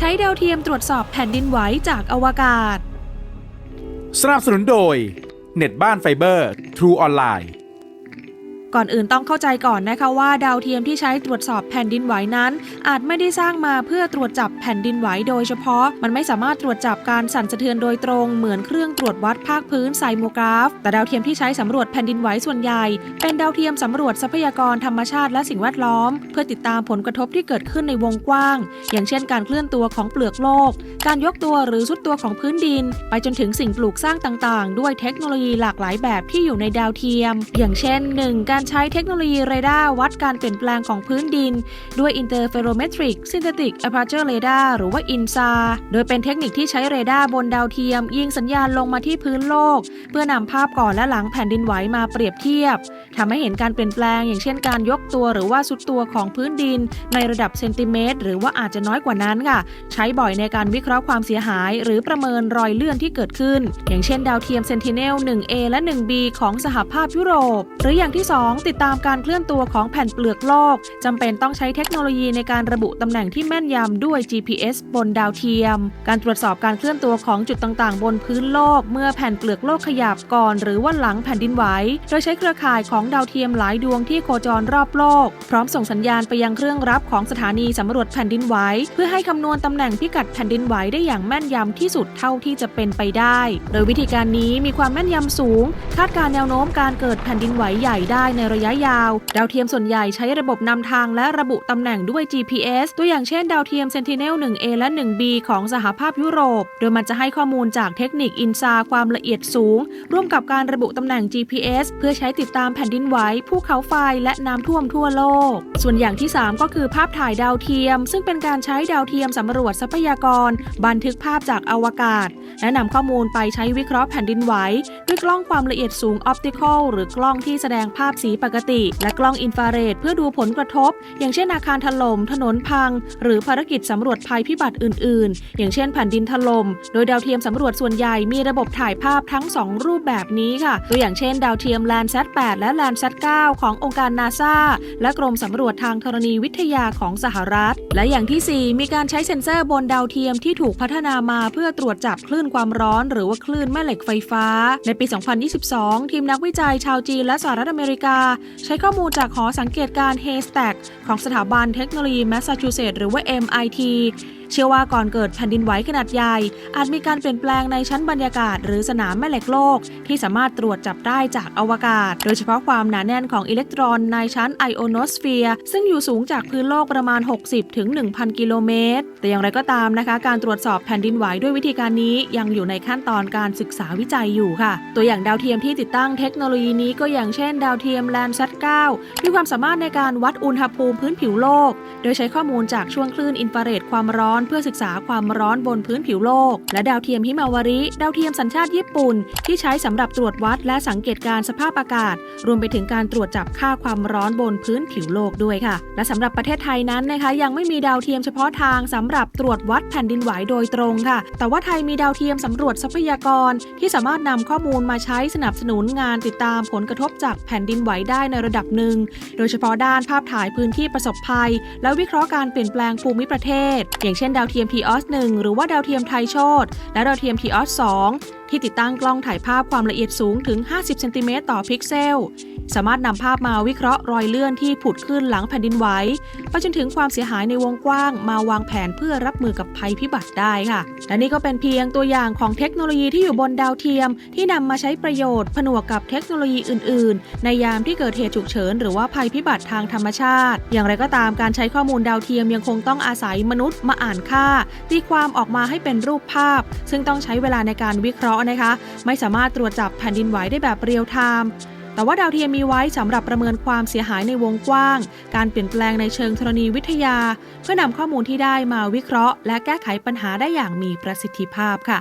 ใช้ดาวเทียมตรวจสอบแผ่นดินไหวจากอวกาศ สนับสนุนโดย เน็ตบ้านไฟเบอร์ ทรูออนไลน์ ก่อนอื่นต้องเข้าใจก่อนนะคะว่าดาวเทียมที่ใช้ตรวจสอบแผ่นดินไหวนั้น อาจไม่ได้สร้างมาเพื่อตรวจจับแผ่นดินไหวโดยเฉพาะ มันไม่สามารถตรวจจับการสั่นสะเทือนโดยตรงเหมือนเครื่องตรวจวัดภาคพื้นไซโมกราฟ แต่ดาวเทียมที่ใช้สำรวจแผ่นดินไหวส่วนใหญ่ เป็นดาวเทียมสำรวจทรัพยากรธรรมชาติและสิ่งแวดล้อม เพื่อติดตามผลกระทบที่เกิดขึ้นในวงกว้าง อย่างเช่น การเคลื่อนตัวของเปลือกโลก การยกตัวหรือสุดตัวของพื้นดิน ไปจนถึงสิ่งปลูกสร้างต่างๆ ด้วยเทคโนโลยีหลากหลายแบบที่อยู่ในดาวเทียม อย่างเช่น 1. การใช้เทคโนโลยีเรดาร์วัดการเปลี่ยนแปลงของพื้นดิน ด้วย Interferometric Synthetic Aperture Radar หรือว่า INSA โดยเป็นเทคนิคที่ใช้เรดาร์บนดาวเทียม ยิงสัญญาณลงมาที่พื้นโลก เพื่อนำภาพก่อนและหลังแผ่นดินไหวมาเปรียบเทียบทำให้เห็นการเปลี่ยนแปลง อย่างเช่นการยกตัวหรือว่าสุดตัวของพื้นดิน ในระดับเซนติเมตร หรือว่าอาจจะน้อยกว่านั้นค่ะ ใช้บ่อยในการวิเคราะห์ความเสียหาย หรือประเมินรอยเลื่อนที่เกิดขึ้น อย่างเช่น ดาวเทียม Sentinel 1A และ 1B ของสหภาพยุโรป หรืออย่างที่ 2ติดตามการเคลื่อนตัวของแผ่นเปลือกโลกจำเป็นต้องใช้เทคโนโลยีในการระบุตำแหน่งที่แม่นยำด้วย GPS บนดาวเทียม การตรวจสอบการเคลื่อนตัวของจุดต่างๆ บนพื้นโลก เมื่อแผ่นเปลือกโลกขยับก่อนหรือว่าหลังแผ่นดินไหวโดยใช้เครือข่ายของดาวเทียมหลายดวงที่โคจรรอบโลก พร้อมส่งสัญญาณไปยังเครื่องรับของสถานีสำรวจแผ่นดินไหวเพื่อให้คำนวณตำแหน่งพิกัดแผ่นดินไหวได้อย่างแม่นยำที่สุดเท่าที่จะเป็นไปได้ โดยวิธีการนี้มีความแม่นยำสูง คาดการณ์แนวโน้มการเกิดแผ่นดินไหวใหญ่ได้ในระยะยาว ดาวเทียมส่วนใหญ่ใช้ระบบนำทางและระบุตำแหน่งด้วย GPS ตัวอย่างเช่นดาวเทียม Sentinel 1A และ 1B ของสหภาพยุโรป โดยมันจะให้ข้อมูลจากเทคนิคอินซาความละเอียดสูง ร่วมกับการระบุตำแหน่ง GPS เพื่อใช้ติดตามแผ่นดินไหวภูเขาไฟและน้ำท่วมทั่วโลก ส่วนอย่างที่ 3 ก็คือภาพถ่ายดาวเทียม ซึ่งเป็นการใช้ดาวเทียมสำรวจทรัพยากร บันทึกภาพจากอวกาศ และนำข้อมูลไปใช้วิเคราะห์แผ่นดินไหวด้วยกล้องความละเอียดสูงออปติคอลหรือกล้องที่แสดงภาพสีปกติ และกล้องอินฟราเรดเพื่อดูผลกระทบ อย่างเช่นอาคารถล่มถนนพัง หรือภารกิจสำรวจภัยพิบัติอื่น ๆ อย่างเช่นแผ่นดินถล่มโดยดาวเทียมสำรวจส่วนใหญ่มีระบบถ่ายภาพทั้ง 2 รูปแบบนี้ค่ะ ตัวอย่างเช่น ดาวเทียม Landsat 8 และ Landsat 9 ขององค์การนาซาและกรมสำรวจทางธรณีวิทยาของสหรัฐ และอย่างที่ 4 มีการใช้เซ็นเซอร์บนดาวเทียมที่ถูกพัฒนามาเพื่อตรวจจับคลื่นความร้อน หรือว่าคลื่นแม่เหล็กไฟฟ้า ในปี 2022 ทีมนักวิจัยชาวจีนและสหรัฐอเมริกาใช้ข้อมูลจากหอสังเกตการณ์ Haystack ของสถาบันเทคโนโลยีแมสซาชูเซตส์หรือว่า MIT เชื่อว่าก่อนเกิดแผ่นดินไหวขนาดใหญ่ อาจมีการเปลี่ยนแปลงในชั้นบรรยากาศ หรือสนามแม่เหล็กโลก ที่สามารถตรวจจับได้จากอวกาศ โดยเฉพาะความหนาแน่นของอิเล็กตรอนในชั้นไอโอโนสเฟียร์ซึ่งอยู่สูงจากพื้นโลกประมาณ 60ถึง1,000กิโลเมตร แต่อย่างไรก็ตามนะคะ การตรวจสอบแผ่นดินไหวด้วยวิธีการนี้ยังอยู่ในขั้นตอนการศึกษาวิจัยอยู่ค่ะ ตัวอย่างดาวเทียมที่ติดตั้งเทคโนโลยีนี้ก็อย่างเช่น ดาวเทียม Landsat 9มีความสามารถในการวัดอุณหภูมิพื้นผิวโลก โดยใช้ข้อมูลจากช่วงคลื่นอินฟราเรดความร้อนเพื่อศึกษาความร้อนบนพื้นผิวโลก และดาวเทียมฮิมาวาริ ดาวเทียมสัญชาติญี่ปุ่น ที่ใช้สำหรับตรวจวัดและสังเกตการสภาพอากาศ รวมไปถึงการตรวจจับค่าความร้อนบนพื้นผิวโลกด้วยค่ะ และสำหรับประเทศไทยนั้นนะคะยังไม่มีดาวเทียมเฉพาะทางสำหรับตรวจวัดแผ่นดินไหวโดยตรงค่ะ แต่ว่าไทยมีดาวเทียมสำรวจทรัพยากร ที่สามารถนำข้อมูลมาใช้สนับสนุนงานติดตามผลกระทบจากแผ่นดินไหวได้ในระดับหนึ่ง โดยเฉพาะด้านภาพถ่ายพื้นที่ประสบภัย และวิเคราะห์การเปลี่ยนแปลงภูมิประเทศ อย่างเช่นดาวเทียมทีออส1หรือว่าดาวเทียมไทยโชตและดาวเทียมทีออส2ที่ติดตั้งกล้องถ่ายภาพความละเอียดสูงถึง 50 เซนติเมตรต่อพิกเซล สามารถนำภาพมาวิเคราะห์รอยเลื่อนที่ผุดขึ้นหลังแผ่นดินไหวไปจนถึงความเสียหายในวงกว้าง มาวางแผนเพื่อรับมือกับภัยพิบัติได้ค่ะ และนี่ก็เป็นเพียงตัวอย่างของเทคโนโลยีที่อยู่บนดาวเทียม ที่นำมาใช้ประโยชน์ผนวกกับเทคโนโลยีอื่น ๆ ในยามที่เกิดเหตุฉุกเฉินหรือว่าภัยพิบัติทางธรรมชาติ อย่างไรก็ตามการใช้ข้อมูลดาวเทียมยังคงต้องอาศัยมนุษย์มาอ่านค่าตีความออกมาให้เป็นรูปภาพ ซึ่งต้องใช้เวลาในการวิเคราะห์นะคะ ไม่สามารถตรวจจับแผ่นดินไหวได้แบบเรียลไทม์ แต่ว่าดาวเทียมมีไว้สำหรับประเมินความเสียหายในวงกว้าง การเปลี่ยนแปลงในเชิงธรณีวิทยา เพื่อนำข้อมูลที่ได้มาวิเคราะห์ และแก้ไขปัญหาได้อย่างมีประสิทธิภาพค่ะ